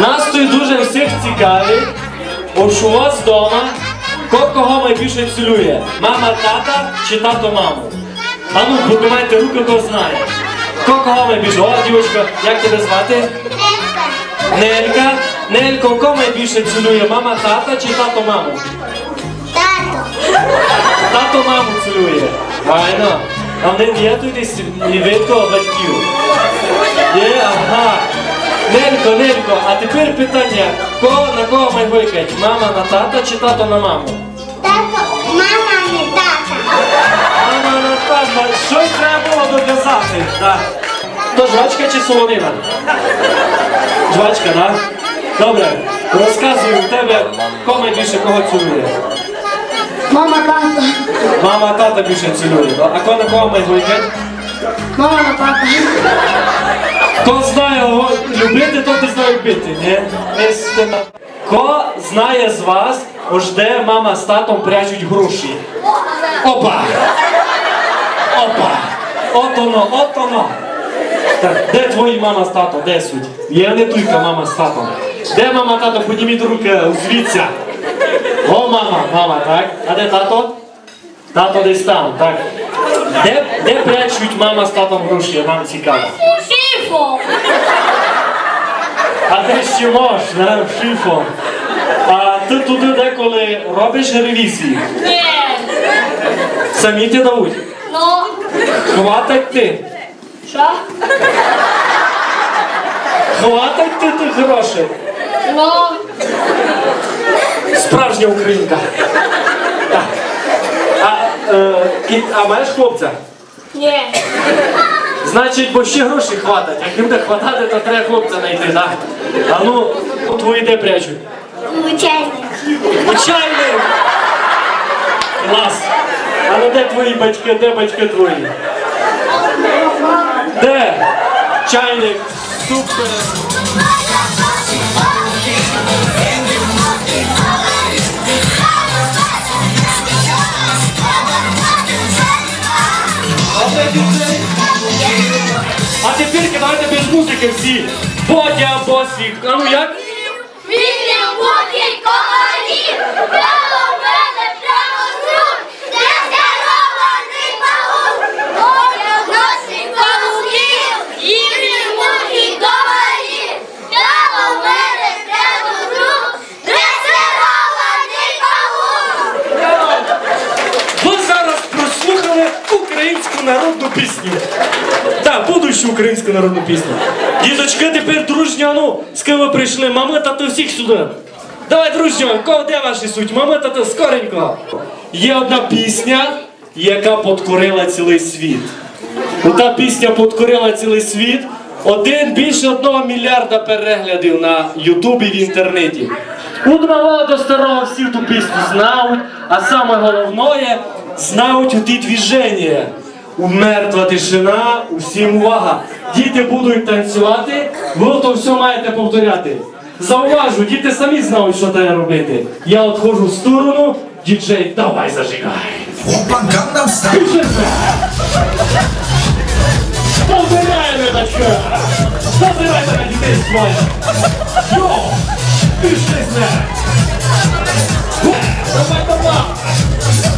Нас тут дуже всіх цікавить, о, що у вас вдома, ко- кого найбільше цілує? Мама, тата чи тато маму? А ну, подумайте руки, хто знає. Ко кого найбільше? О, дівчинка, як тебе звати? Нелька. Нелько, кого найбільше цілує? Мама, тата чи тато маму? Тато Тато маму цілує. Файно. А в них є тут десь невидко батьків? Є, ага. Нелько, Нелько, а тепер питання. Кого, на кого має викать? Мама на тата чи тато на маму? Тато, Мама на тата. Щось треба було доказати. Так. То жвачка чи солонина? Жвачка, так? Добре. Розказуй у тебе, кого найбільше кого цілує? Мама тата. Мама, тата більше цілує. А кого на кого має викать? Хто знає любити, то ти знає бити, ні? Хто знає з вас, ось де мама з татом прячуть гроші? Опа! Опа! От воно, от воно. Так, де твої мама з татом? Де суть? Я не тільки мама з татом. Де мама, тато? Підніміть руки звідси. О, мама, мама, так? А де тато? Тато десь там, так. Де, де прячуть мама з татом гроші? Нам цікаво. Шифом. А де ще можна шифом? А ти туди деколи робиш ревізії. Ні. Самі ти дають. Ну. Хватать ти. Що? Хватать ти тих грошей. Ну. Справжня українка. І- а маєш хлопця? Ні. Значить, бо ще гроші хватать. Як не буде хватати, то треба хлопця знайти, так? А ну, твої де прячуть? Звичайник. Чайник! Клас! А ну де твої батьки, де батьки твої? Де? Чайник, супер! А тепер кидайте без музики всі. Бодя, босі. А ну як? Пісню. Так, будущу українську народну пісню. Діточки, тепер дружньо, ну, з ким ви прийшли? Мами, тато, всіх сюди. Давай, дружньо, кого де ваші суть? Мами, тато, скоренько. Є одна пісня, яка подкорила цілий світ. Ота пісня подкорила цілий світ. Один більше одного мільярда переглядів на Ютубі в інтернеті. Від малого до старого всі ту пісню знають, а саме головне, знають ті движення. Мертва тишина, усім увага. Діти будуть танцювати, ви то все маєте повторяти. Зауважу, діти самі знають, що треба робити. Я отходжу в сторону, діджей, давай зажигай. Опа. Пиши це! Повторяємо, дочка! Забирайте на дітей своє! Йо! Пиши це! Давай, давай!